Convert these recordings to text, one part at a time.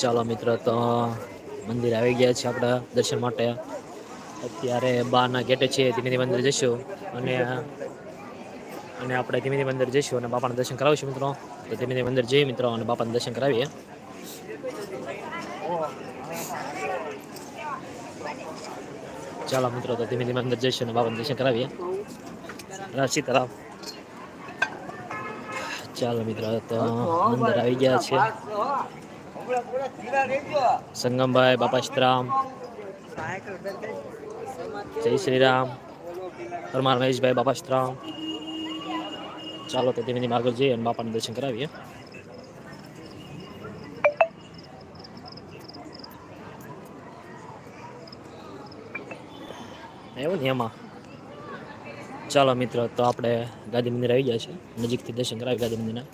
ચાલો મિત્ર, તો મંદિર આવી ગયા છે આપણા દર્શન માટે. અત્યારે બારના ગેટે છે ધીમે ધીમે અંદર જઈશું અને અને આપણે ધીમે ધીમે અંદર જઈશું અને બાપાના દર્શન કરાવીશું મિત્રો. તો ધીમે ધીમે અંદર જઈએ મિત્રો અને બાપાના દર્શન કરાવીએ. ચાલો મિત્રો, તો ધીમે ધીમે અંદર જઈશું અને બાપાના દર્શન કરાવીએ. સીતારામ. ચાલો મિત્રો, તો અંદર આવી ગયા છે. સંગમભાઈ, બાપા સીતરામ જય શ્રી રામ પરમાર મહેશભાઈ, બાપા સીતરામ ચાલો તો ધીમે ધીમે આગળ જઈએ અને બાપાનું દર્શન કરાવીએ. એવું ને એમાં ચાલો મિત્રો, તો આપણે ગાંધી મંદિર આવી ગયા છે. નજીકથી દર્શન કરાવી ગાંધી મંદિરના.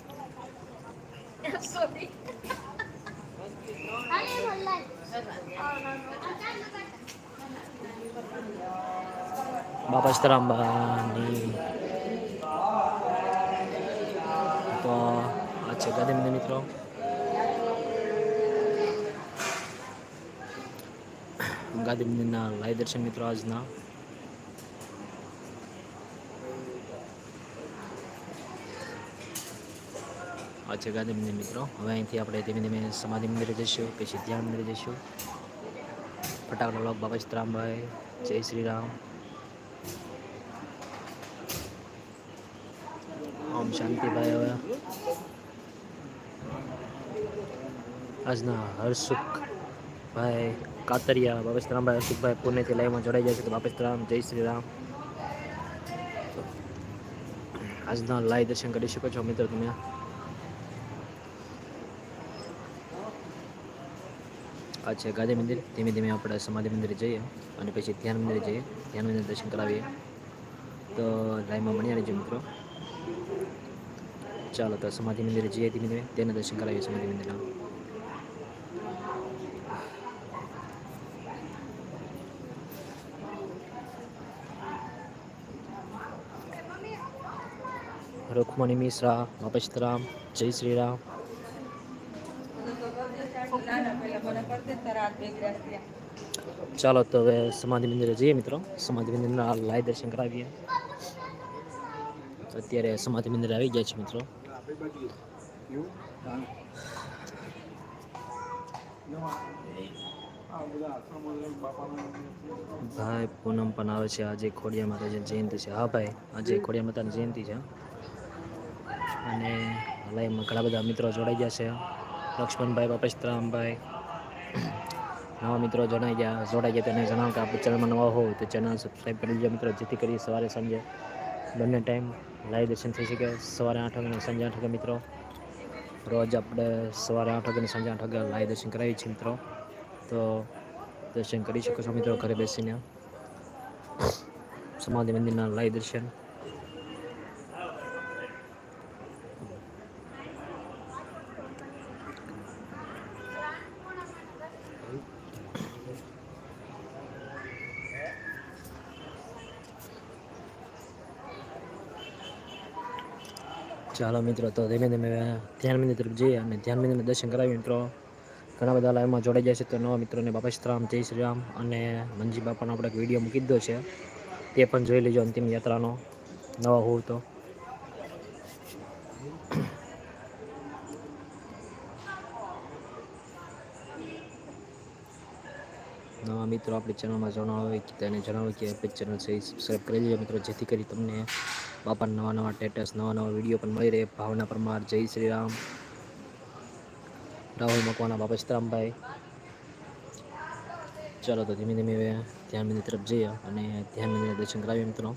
બાપા સીતારામની તો આ છે મંદિર મિત્રો ગાદી મંદિરના લાઈવ દર્શન મિત્રો આજના આ છે ગાંધી મંદિર મિત્રો હવે અહીંથી આપણે ધીમે ધીમે સમાધિ મંદિરે જઈશું પછી ધ્યાન મંદિરે જઈશું ફટાકડા લોક બાબા સીતરામભાઈ, જય શ્રી રામ ઓમ શાંતિભાઈ હવે. આજના હર્ષુખ ભાઈ કાતરિયા, બાબા સીતરામભાઈ, હર્ષુખભાઈ પુણેથી લાઈવમાં જોડાઈ જાય છે. તો બાબા સીતરામ, જય શ્રી રામ આજના લાઈવ દર્શન કરી શકો છો મિત્રો તમે. આ છે ગાંધી મંદિર. ધીમે ધીમે આપણે સમાધિ મંદિરે જઈએ અને પછી ધ્યાન મંદિરે જઈએ. ધ્યાન મંદિર દર્શન કરાવીએ. તો લાઈવમાં મળી રહેજો મિત્રો. ચાલો તો સમાધિ મંદિરે જઈએ ધીમે ધીમે. તેના દર્શન કરાવીએ સમાધિ મંદિરના. રૂકમણી મિશ્રા મપસ્તરામ જય શ્રી રામ. ચાલો તો હવે સમાધિ મંદિરે જઈએ મિત્રો. સમાધિ મંદિરના લાય દર્શન કરાવીએ. અત્યારે સમાધિ મંદિર આવી ગયા છે મિત્રો. ભાઈ, પૂનમ પણ આવે છે. આજે ખોડિયા માતાજી જયંતિ છે. હા ભાઈ, આજે ખોડિયા માતાની જયંતિ છે. અને લાઈવમાં ઘણા બધા મિત્રો જોડાઈ ગયા છે. લક્ષ્મણભાઈ બાપેશરામભાઈ નવા મિત્રો જણાઈ ગયા, જોડાઈ ગયા તેને જણાવો કે આપણે ચેનલમાં નવા હોવ તો ચેનલ સબસ્ક્રાઈબ કરી લેજો મિત્રો, જેથી કરી સવારે સાંજે બંને ટાઈમ લાઈવ દર્શન થઈ શકે, સવારે આઠ વાગે સાંજે આઠ વાગે મિત્રો. રોજ આપણે સવારે આઠ વાગે સાંજે આઠ વાગે લાઈવ દર્શન કરાવીએ છીએ મિત્રો. તો દર્શન કરી શકો છો મિત્રો, ઘરે બેસીને. સમાધિ મંદિરના લાઈવ દર્શન ચાલો મિત્રો, તો ધીમે ધીમે ધ્યાન મંદિર તરફ જઈએ અને ધ્યાન મંદિરને દર્શન કરાવીએ મિત્રો. ઘણા બધા લાઈવમાં જોડાઈ જાય છે તો નવા મિત્રોને બાપા શ્રીરામ જય શ્રીરામ અને મંજી બાપાનો આપણે એક વીડિયો મૂકી દીધો છે. તે પણ જોઈ લેજો અંતિમ યાત્રાનો નવા હોવ તો નવા મિત્રો આપણી ચેનલમાં જણાવે કે તેને જણાવો કે આપણી ચેનલ સબસ્ક્રાઈબ કરી લેજો મિત્રો, જેથી કરી તમને બાપા નવા નવા ટેટસ નવા નવા વીડિયો પણ મળી રહે. ભાવના પરમાર, જય શ્રી રામ રાહુલ મકવાના બાપા સીતરામભાઈ ચાલો તો ધીમે ધીમે હવે ધ્યાન મંદિર તરફ જઈએ અને ધ્યાન મંદિરના દર્શન કરાવીએ મિત્રો.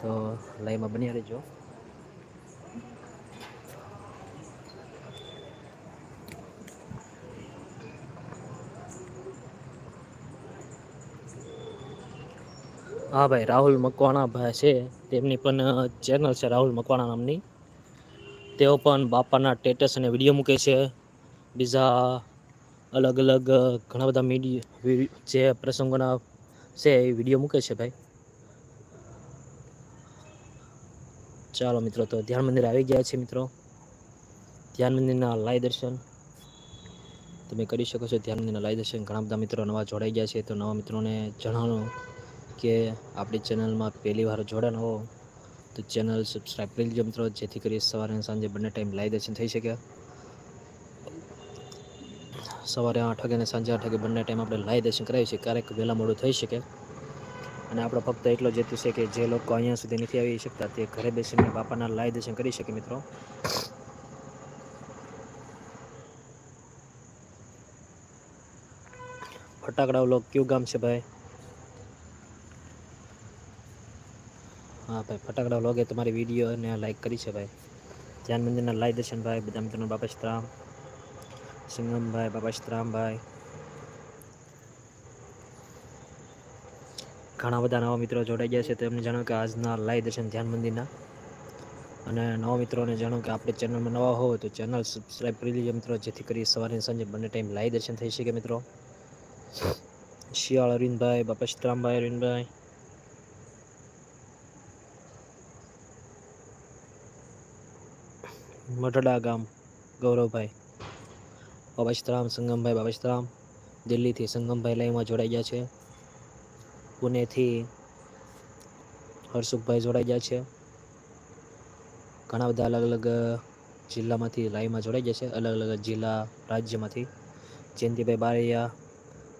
તો લાઈવમાં બન્યા રહેજો. હા ભાઈ, રાહુલ મકવાણા ભાઈ છે. તેમની પણ ચેનલ છે રાહુલ મકવાણા નામની. તેઓ પણ બાપાના ટેટસ અને વીડિયો મૂકે છે. બીજા અલગ અલગ ઘણા બધા મીડિયા જે પ્રસંગોના છે એ વીડિયો મૂકે છે ભાઈ. ચાલો મિત્રો, તો ધ્યાન મંદિર આવી ગયા છે મિત્રો. ધ્યાન મંદિરના લાય દર્શન. તમે કરી શકો છો ધ્યાન મંદિરના લાય દર્શન. ઘણા બધા મિત્રો નવા જોડાઈ ગયા છે. તો નવા મિત્રોને જણાવો. કે આપણી ચેનલમાં પહેલી વાર જોડાણ હો, તો ચેનલ સબસ્ક્રાઈબ કરી લેજો મિત્રો, જેથી કરી સવારે અને સાંજે બંને ટાઈમ લાઈવ દર્શન થઈ શકે. સવારે આઠ વાગે અને સાંજે આઠ વાગે બંને ટાઈમ આપણે લાઈવ દર્શન કરાવીએ છીએ. ક્યારેક વહેલા મોડું થઈ શકે. અને આપણો ફક્ત એટલો જેતું છે કે જે લોકો અહીંયા સુધી નથી આવી શકતા, તે ઘરે બેસીને બાપાના લાઈવ દર્શન કરી શકે મિત્રો. ફટાકડા લોક કયું ગામ છે ભાઈ? હા ભાઈ, ફટાકડા વ્લોગે તમારી વિડીયોને લાઈક કરી છે ભાઈ. ધ્યાન મંદિરના લાઈ દર્શનભાઈ બધા મિત્રોનો બાપસ્તરામ સિંગમભાઈ બાપસ્તરામભાઈ ઘણા બધા નવા મિત્રો જોડાઈ ગયા છે તેમને જાણો કે આજના લાઈ દર્શન ધ્યાન મંદિરના. અને નવા મિત્રોને જાણો કે આપણે ચેનલમાં નવા હોવ તો ચેનલ સબસ્ક્રાઈબ કરી લેજો મિત્રો, જેથી કરી સવારે સાંજે બંને ટાઈમ લાઈ દર્શન થઈ શકે મિત્રો. શિયાળ અરવિંદભાઈ બાપસ્તરામભાઈ અરવિંદભાઈ મઢડા ગામ, ગૌરવભાઈ. બાબાશ્રામ સંગમભાઈ બાબાશ્રામ દિલ્હીથી સંગમભાઈ લાઈવમાં જોડાઈ ગયા છે. પુણેથી હર્ષુખભાઈ જોડાઈ ગયા છે. ઘણા બધા અલગ અલગ જિલ્લામાંથી લાઈવમાં જોડાઈ ગયા છે. અલગ અલગ જિલ્લા રાજ્યમાંથી. જયંતિભાઈ બારૈયા,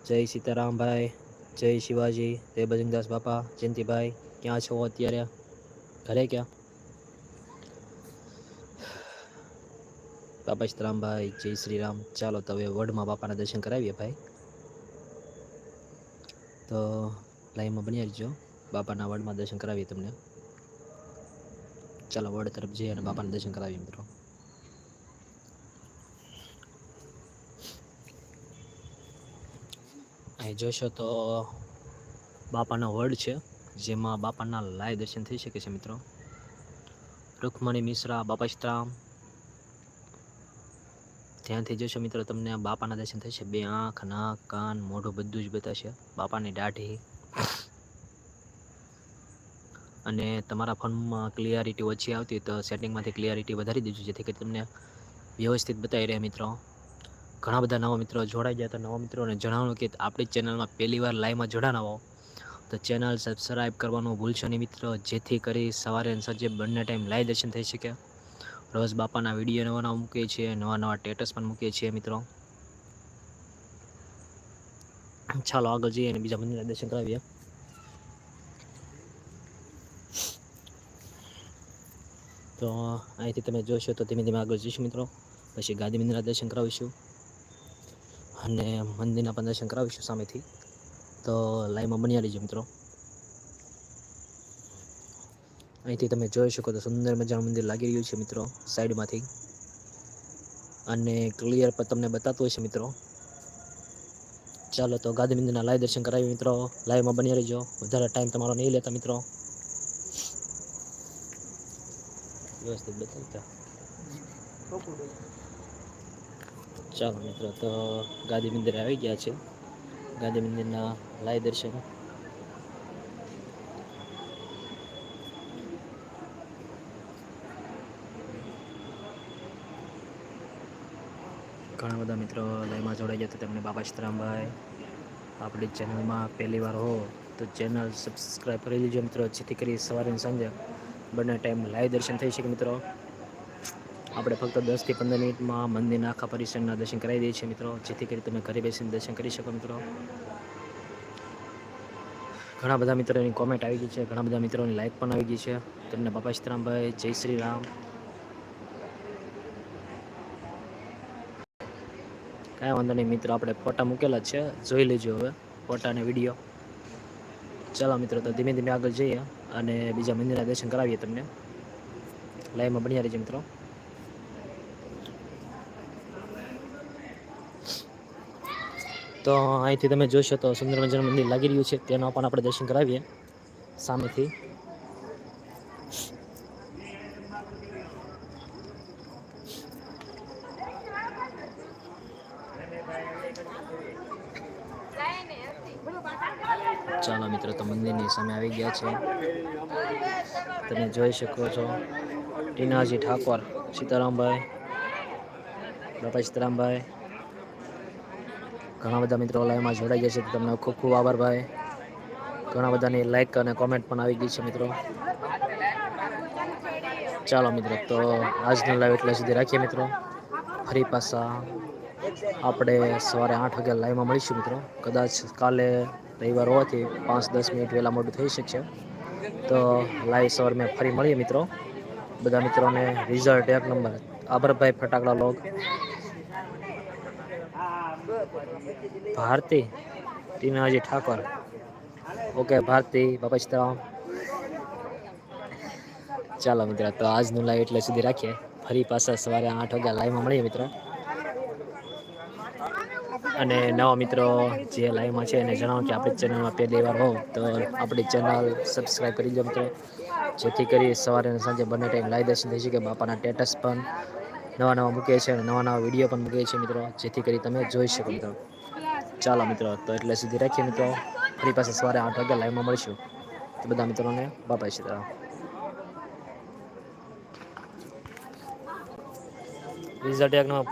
જય સીતારામભાઈ, જય શિવાજી, જય બજરંગદાસ બાપા. જયંતિભાઈ, ક્યાં છો અત્યારે? ઘરે ક્યાં? બાપાશ્રામભાઈ જય શ્રી રામ ચાલો તો હવે વડમાં બાપાના દર્શન કરાવીએ ભાઈ. તો લાઈવમાં બની રહેજો. બાપાના વડમાં દર્શન કરાવીએ તમને. ચાલો વડ તરફ જઈએ અને બાપાના દર્શન કરાવીએ મિત્રો. અહીં જોશો તો બાપાના વડ છે, જેમાં બાપાના લાય દર્શન થઈ શકે છે મિત્રો. રૂકમણી મિશ્રા બાપાશ્રામ ધ્યાનથી જોશો મિત્રો, તમને બાપાના દર્શન થશે. બે આંખ, નાક, કાન, મોઢું બધું જ બતાવશે બાપાની દાઢી. અને તમારા ફોનમાં ક્લિયરિટી ઓછી આવતી તો સેટિંગમાંથી ક્લિયરિટી વધારી દીધું જેથી કરી તમને વ્યવસ્થિત બતાવી રહ્યા મિત્રો. ઘણા બધા નવા મિત્રો જોડાઈ ગયા તો નવા મિત્રોને જણાવવાનું કે આપણી ચેનલમાં પહેલી વાર લાઈવમાં જોડાના હો. તો ચેનલ સબસ્ક્રાઈબ કરવાનું ભૂલશો નહીં મિત્રો, જેથી કરી સવારે અને સાંજે બંને ટાઈમ લાઈવ દર્શન થઈ શકે. રોજ બાપાના વીડિયો નવા નવા મૂકીએ છીએ નવા નવા ટેટસ પણ મૂકીએ છીએ મિત્રો. ચાલો આગળ જઈએ અને બીજા મંદિરના દર્શન કરાવીએ. તો અહીંથી તમે જોશો તો ધીમે ધીમે આગળ જઈશું મિત્રો. પછી ગાંધી મંદિરના દર્શન કરાવીશું. અને મંદિરના પણ દર્શન કરાવીશું સામેથી. તો લાઈવમાં બન્યા રહીજો મિત્રો. અહીંથી તમે જોઈ શકો તો સુંદર મજાનું મંદિર લાગી રહ્યું છે, મિત્રો, સાઈડમાંથી. અને ક્લિયર પર તમને બતાતું હોય છે મિત્રો. ચાલો તો ગાંધી મંદિરના લાઈવ દર્શન કરાવી મિત્રો. લાઈવમાં બની રહીજો. વધારે ટાઈમ તમારો નહીં લેતા, મિત્રો. વ્યવસ્થિત બતાવતા. ચાલો, મિત્રો, તો ગાંધી મંદિર આવી ગયા છે. ગાંધી મંદિરના લાઈવ દર્શન ઘણા બધા મિત્રો લાઈવમાં જોડાઈ જતા તેમને બાબા સીતરામભાઈ આપણી ચેનલમાં પહેલી વાર હો તો ચેનલ સબસ્ક્રાઈબ કરી લેજો મિત્રો. જેથી કરી સવારે સાંજે બંને ટાઈમ લાઈવ દર્શન થઈ શકે મિત્રો. આપણે ફક્ત દસથી પંદર મિનિટમાં મંદિરના આખા પરિસરના દર્શન કરાવી દઈએ છીએ મિત્રો. જેથી કરી તમે ઘરે બેસીને દર્શન કરી શકો મિત્રો. ઘણા બધા મિત્રોની કોમેન્ટ આવી ગઈ છે. ઘણા બધા મિત્રોની લાઈક પણ આવી ગઈ છે. તેમને બાપા સીતરામભાઈ જય શ્રી રામ. કાંઈ વાંધો નહીં મિત્રો, આપણે ફોટા મૂકેલા છે. જોઈ લેજો હવે ફોટા અને વીડિયો ચાલો મિત્રો, તો ધીમે ધીમે આગળ જઈએ અને બીજા મંદિરના દર્શન કરાવીએ તમને. લાઈવમાં બન્યા રહેજો મિત્રો. તો અહીંથી તમે જોશો તો સુંદર મજાનું મંદિર લાગી રહ્યું છે, તેનો પણ આપણે દર્શન કરાવીએ. સામેથી. ચાલો મિત્રો તો મંદિરની સામે આવી ગયા છે. તમે જોઈ શકો છો. ટીનાજી ઠાકોર, સીતારામભાઈ, બાપા સીતારામભાઈ. ઘણા બધા મિત્રો લાઈવમાં જોડાઈ ગયા છે. તમને ખૂબ ખૂબ આભાર ભાઈ. ઘણા બધાની લાઈક અને કોમેન્ટ પણ આવી ગઈ છે મિત્રો. ચાલો મિત્રો, તો આજનો લાઈવ એટલે સુધી રાખીએ મિત્રો. ફરી પાછા આપણે સવારે આઠ વાગે લાઈવમાં મળીશું મિત્રો. કદાચ કાલે રવિવાર હોવાથી પાંચ દસ મિનિટ વહેલા મોડું થઈ શકશે. તો લાઈવ સવાર મેં ફરી મળીએ મિત્રો. બધા મિત્રોને રિઝલ્ટ એક નંબર. આભરભાઈ ફટાકડા લોગ. ભારતી ટીનાજી ઠાકોર. ઓકે, ભારતી, બાપા સીતારામ ચાલો મિત્ર, તો આજનું લાઈવ એટલે સુધી રાખીએ. ફરી પાછા સવારે આઠ વાગ્યા લાઈવમાં મળીએ મિત્રો. અને નવા મિત્રો જે લાઈવમાં છે એને જણાવો કે આપણી ચેનલમાં પહેલી વાર હોવ તો આપણી ચેનલ સબસ્ક્રાઈબ કરી દો મિત્રો. જેથી કરી સવારે અને સાંજે બંને ટાઈમ લાઈવ દર્શન થઈ શકે, બાપાના સ્ટેટસ પણ નવા નવા મૂકીએ છીએ અને નવા નવા વીડિયો પણ મૂકીએ છીએ મિત્રો. જેથી કરી તમે જોઈ શકો મિત્રો. ચાલો મિત્રો, તો એટલે સુધી રાખીએ મિત્રો. ફરી પાસે સવારે આઠ વાગે લાઈવમાં મળીશું. તો બધા મિત્રોને બાપા સીતારામ રિઝલ્ટ એકનો